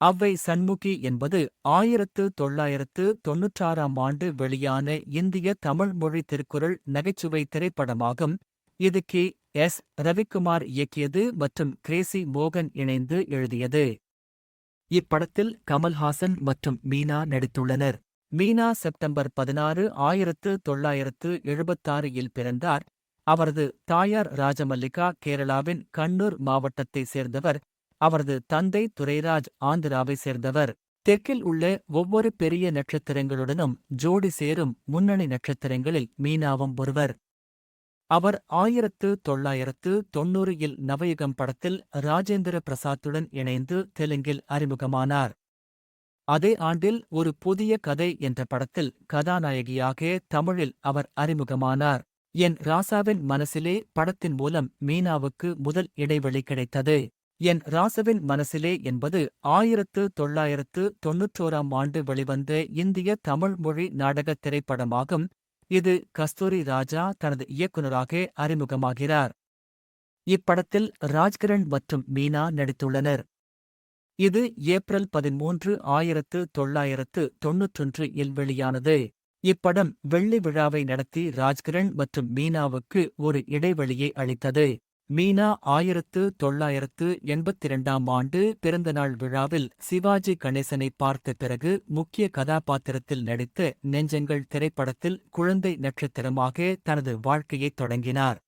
அவ்வை சண்முகி என்பது ஆயிரத்து தொள்ளாயிரத்து தொன்னூற்றாறாம் ஆண்டு வெளியான இந்திய தமிழ் மொழி திருக்குறள் நகைச்சுவை திரைப்படமாகும். இது கே. எஸ். ரவிக்குமார் இயக்கியது மற்றும் கிரேசி மோகன் இணைந்து எழுதியது. இப்படத்தில் கமல்ஹாசன் மற்றும் மீனா நடித்துள்ளனர். மீனா செப்டம்பர் பதினாறு ஆயிரத்து தொள்ளாயிரத்து எழுபத்தாறு இல் பிறந்தார். அவரது தாயார் ராஜமல்லிகா கேரளாவின் கண்ணூர் மாவட்டத்தைச் சேர்ந்தவர். அவரது தந்தை துரைராஜ் ஆந்திராவை சேர்ந்தவர். தெற்கில் உள்ள ஒவ்வொரு பெரிய நட்சத்திரங்களுடனும் ஜோடி சேரும் முன்னணி நட்சத்திரங்களில் மீனாவும் ஒருவர். அவர் ஆயிரத்து தொள்ளாயிரத்து தொன்னூறு இல் நவயுகம் படத்தில் ராஜேந்திர பிரசாத்துடன் இணைந்து தெலுங்கில் அறிமுகமானார். அதே ஆண்டில் ஒரு புதிய கதை என்ற படத்தில் கதாநாயகியாக தமிழில் அவர் அறிமுகமானார். என் ராசாவின் மனசிலே படத்தின் மூலம் மீனாவுக்கு முதல் இடைவெளி கிடைத்தது. என் ராசவின் மனசிலே என்பது ஆயிரத்து தொள்ளாயிரத்து தொன்னூற்றோராம் ஆண்டு வெளிவந்த இந்திய தமிழ் மொழி நாடகத் திரைப்படமாகும். இது கஸ்தூரி ராஜா தனது இயக்குநராக அறிமுகமாகிறார். இப்படத்தில் ராஜ்கிரண் மற்றும் மீனா நடித்துள்ளனர். இது ஏப்ரல் பதிமூன்று ஆயிரத்து தொள்ளாயிரத்து தொன்னூற்றொன்று இல் வெளியானது. இப்படம் வெள்ளி விழாவை நடத்தி ராஜ்கிரண் மற்றும் மீனாவுக்கு ஒரு இடைவெளியை அளித்தது. மீனா ஆயிரத்து தொள்ளாயிரத்து எண்பத்திரண்டாம் ஆண்டு பிறந்தநாள் விழாவில் சிவாஜி கணேசனை பார்த்த பிறகு முக்கிய கதாபாத்திரத்தில் நடித்த நெஞ்சங்கள் திரைப்படத்தில் குழந்தை நட்சத்திரமாக தனது வாழ்க்கையைத் தொடங்கினார்.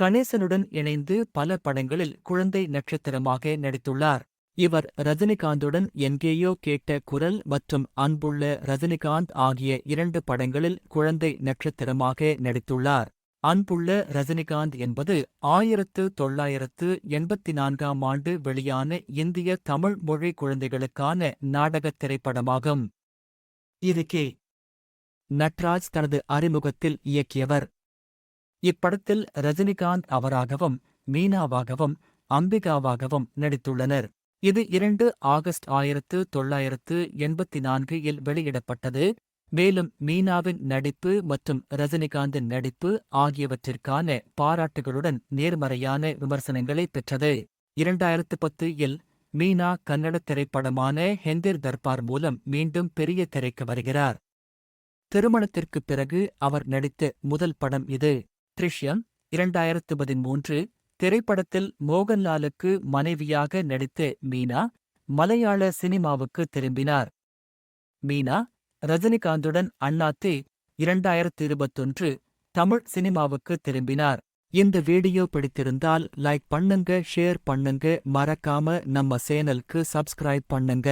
கணேசனுடன் இணைந்து பல படங்களில் குழந்தை நட்சத்திரமாக நடித்துள்ளார். இவர் ரஜினிகாந்துடன் எங்கேயோ கேட்ட குரல் மற்றும் அன்புள்ள ரஜினிகாந்த் ஆகிய இரண்டு படங்களில் குழந்தை நட்சத்திரமாக நடித்துள்ளார். அன்புள்ள ரஜினிகாந்த் என்பது ஆயிரத்து தொள்ளாயிரத்து எண்பத்தி நான்காம் ஆண்டு வெளியான இந்திய தமிழ் மொழி குழந்தைகளுக்கான நாடகத் திரைப்படமாகும். இது கே. நட்ராஜ் தனது அறிமுகத்தில் இயக்கியவர். இப்படத்தில் ரஜினிகாந்த் அவராகவும் மீனாவாகவும் அம்பிகாவாகவும் நடித்துள்ளனர். இது இரண்டு ஆகஸ்ட் ஆயிரத்து தொள்ளாயிரத்து எண்பத்தி நான்கு இல் வெளியிடப்பட்டது. மேலும் மீனாவின் நடிப்பு மற்றும் ரஜினிகாந்தின் நடிப்பு ஆகியவற்றிற்கான பாராட்டுகளுடன் நேர்மறையான விமர்சனங்களை பெற்றது. இரண்டாயிரத்து பத்து இல் மீனா கன்னட திரைப்படமான ஹெந்திர் தர்பார் மூலம் மீண்டும் பெரிய திரைக்கு வருகிறார். திருமணத்திற்குப் பிறகு அவர் நடித்த முதல் படம் இது. த்ரிஷ்யம் இரண்டாயிரத்து பதிமூன்று திரைப்படத்தில் மோகன்லாலுக்கு மனைவியாக நடித்த மீனா மலையாள சினிமாவுக்கு திரும்பினார். மீனா ரஜினிகாந்துடன் அண்ணாத்தே இரண்டாயிரத்து இருபத்தொன்று தமிழ் சினிமாவுக்கு திரும்பினார். இந்த வீடியோ பிடித்திருந்தால் லைக் பண்ணுங்க ஷேர் பண்ணுங்க மறக்காம நம்ம சேனலுக்கு சப்ஸ்கிரைப் பண்ணுங்க.